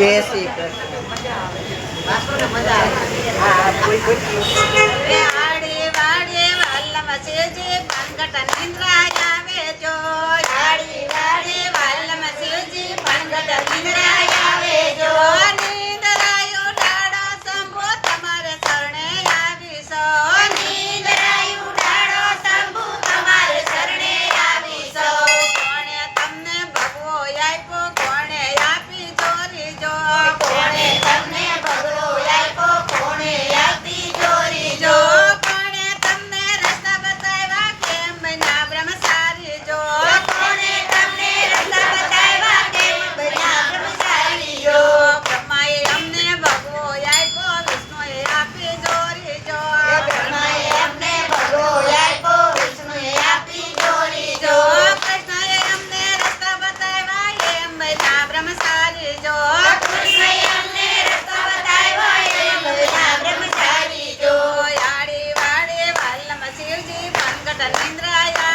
જય શ્રી કૃષ્ણ વાડે વાડે વલ્લભ છે જે કંકટ નિંદ્રા બ્રહ્મચારી જો અમને રસ્તો બતાવ્યો એમ બ્રહ્મચારી જો આડે વાડે શિવજી પંકટ નિંદ્રાયા